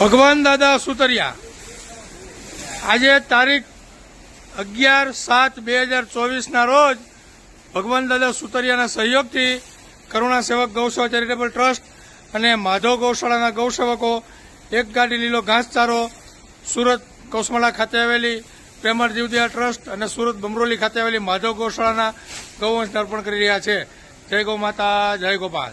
ભગવાન દાદા સુતરિયા. આજે તારીખ અગિયાર સાત બે હજાર ચોવીસના રોજ ભગવાન દાદા સુતરિયાના સહયોગથી કરુણા સેવક ગૌસેવા ચેરિટેબલ ટ્રસ્ટ અને માધવ ગૌશાળાના ગૌસેવકો એક ગાડી લીલો ઘાસચારો સુરત કૌસમાળા ખાતે આવેલી પ્રેમર જીવદયા ટ્રસ્ટ અને સુરત બમરોલી ખાતે આવેલી માધવ ગૌશાળાના ગૌવંશને અર્પણ કરી રહ્યા છે. જય ગૌ માતા, જય ગોપાલ.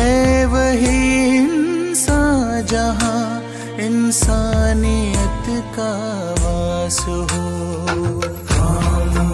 है वही इंसान जहाँ इंसानियत का वास हो हम अच्छे हमारे